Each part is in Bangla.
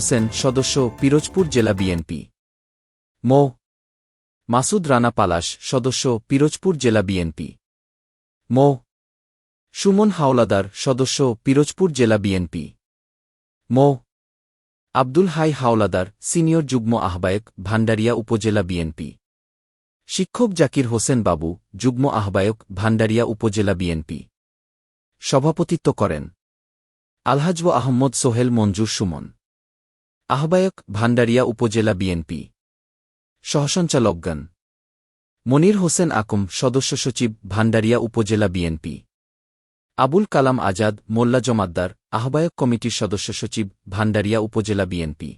হোসেন সদস্য পিরোজপুর জেলা বিএনপি। মো. মাসুদ রানা পালাশ সদস্য পিরোজপুর জেলা বিএনপি। মো. সুমন হাওলাদার সদস্য পিরোজপুর জেলা বিএনপি। মো. আব্দুল হাই হাওলাদার সিনিয়র যুগ্ম আহ্বায়ক ভান্ডারিয়া উপজেলা বিএনপি। শিক্ষক জাকির হোসেন বাবু যুগ্ম আহ্বায়ক ভান্ডারিয়া উপজেলা বিএনপি। সভাপতিত্ব করেন। আলহাজব আহম্মদ সোহেল মঞ্জুর সুমন। আহ্বায়ক ভান্ডারিয়া উপজেলা বিএনপি। সহসঞ্চালকগণ। মনির হোসেন আকুম, সদস্য সচিব ভান্ডারিয়া উপজেলা বিএনপি। আবুল কালাম আজাদ, মোল্লা জমাদ্দার, আহ্বায়ক কমিটির সদস্য সচিব ভান্ডারিয়া উপজেলা বিএনপি।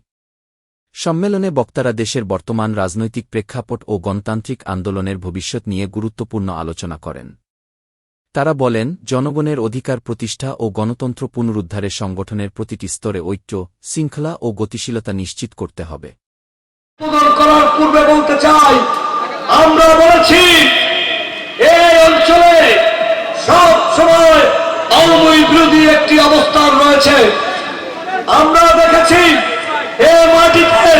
সম্মেলনে বক্তারা দেশের বর্তমান রাজনৈতিক প্রেক্ষাপট ও গণতান্ত্রিক আন্দোলনের ভবিষ্যৎ নিয়ে গুরুত্বপূর্ণ আলোচনা করেন। তারা বলেন, জনগণের অধিকার প্রতিষ্ঠা ও গণতন্ত্র পুনরুদ্ধারে সংগঠনের প্রতিটি স্তরে ঐক্য, শৃঙ্খলা ও গতিশীলতা নিশ্চিত করতে হবে। করার পূর্বে বলতে চাই, আমরা বলেছি, এই অঞ্চলে সব সময় আওয়ামী বিরোধী একটি অবস্থান রয়েছে আমরা দেখেছি এই মাটিতে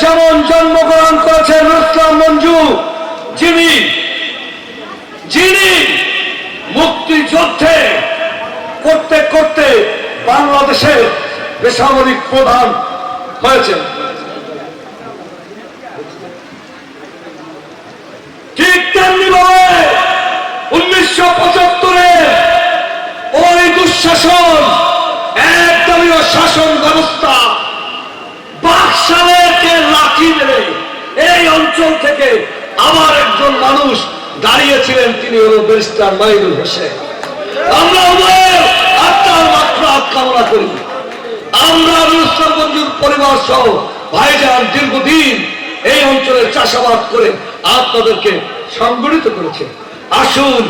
যেমন জন্মগ্রহণ করেছেন রুসলাম মঞ্জু যিনি যিনি মুক্তিযুদ্ধে করতে করতে বাংলাদেশের বেসামরিক প্রধান হয়েছেন। ঠিক তেমনি ভাবে উনিশশো পঁচাত্তরে ওই দুঃশাসন একদলীয় শাসন ব্যবস্থা বাকশালেকে লাঠি মেরে এই অঞ্চল থেকে আবার একজন মানুষ দাঁড়িয়েছিলেন, তিনি হল ব্যারিস্টার মাইনুল হোসেন। আমরা কামনা করি। আমরা রুস্তম মঞ্জুর পরিবার সহ ভাইজান দীর্ঘদিন এই অঞ্চলে চাষাবাদ করে আপনাদেরকে সংগঠিত করেছে। আসুন,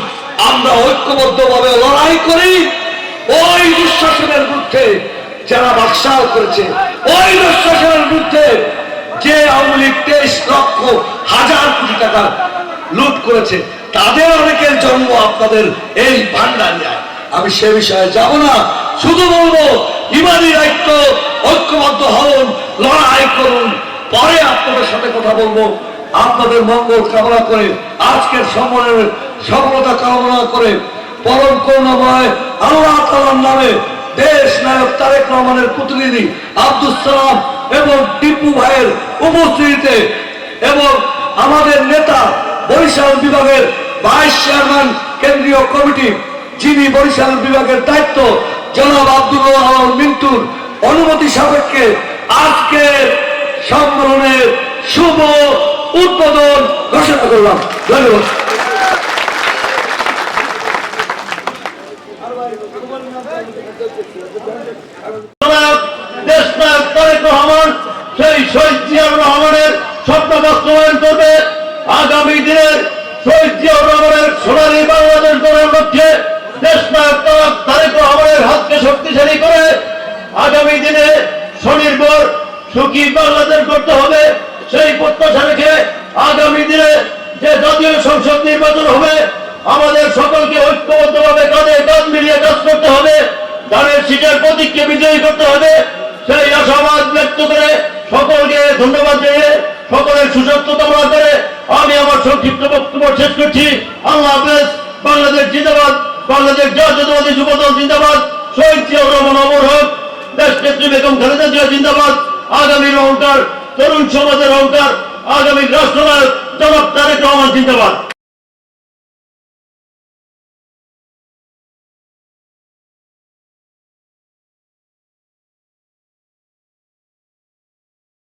আমরা ঐক্যবদ্ধভাবে লড়াই করি। ওই দুঃশাসনের বিরুদ্ধে যারা বাকশাল করেছে, ওই দুঃশাসনের বিরুদ্ধে যে আওয়ামী লীগ তেইশ লক্ষ হাজার কোটি টাকা লুট করেছে, তাদের অনেকের জন্ম আপনাদের এই ভান্ডারিয়ায় আমি সে বিষয়ে যাব না। শুধু বলব, ইমানি দায়িত্ব, ঐক্যবদ্ধ হন, লড়াই করুন। পরে আপনাদের সাথে কথা বলব। আপনাদের মঙ্গল কামনা করে, আজকের সম্মেলনের সফলতা কামনা করে, পরম করুণাময় আল্লাহ তালার নামে দেশ নায়ক তারেক রহমানের প্রতিনিধি আব্দুল সালাম এবং টিপু ভাইয়ের উপস্থিতিতে এবং আমাদের নেতা বরিশাল বিভাগের ভাইস চেয়ারম্যান কেন্দ্রীয় কমিটি, যিনি বরিশাল বিভাগের দায়িত্ব জনাব আব্দুল মিন্টুর অনুমতি সাপেক্ষে আজকের সম্মেলনের শুভ উদ্বোধন ঘোষণা করলাম। ধন্যবাদ। সেই আগামী দিনের শহীদ রহমানের সোনালী বাংলাদেশ গড়ার লক্ষ্যে তারেক- হাতকে শক্তিশালী করে আগামী দিনে স্বনির্ভর, সুখী বাংলাদেশ করতে হবে। সেই প্রত্যাশা রেখে আগামী দিনে যে জাতীয় সংসদ নির্বাচন হবে, আমাদের সকলকে ঐক্যবদ্ধভাবে কাঁধে কাঁধ মিলিয়ে কাজ করতে হবে। ধানের সিটের প্রতীককে বিজয়ী করতে হবে। সেই আশাবাদ ব্যক্ত করে সকলকে ধন্যবাদ জানিয়ে সকলের সুস্বাস্থ্য কামনা করে আমি আমার সংক্ষিপ্ত বক্তব্য শেষ করছি। আল্লাহ হাফেজ, বাংলাদেশ জিন্দাবাদ। বাংলাদেশ যুবদল জিন্দাবাদ। শহীদ জিয়াউর রহমান অমর হক দেশ বেগম খালেদা জিয়া জিন্দাবাদ। আগামীর অহংকার তরুণ সমাজের অহংকার আগামী রাষ্ট্রনায়ক জনাব তারেক রহমান জিন্দাবাদ।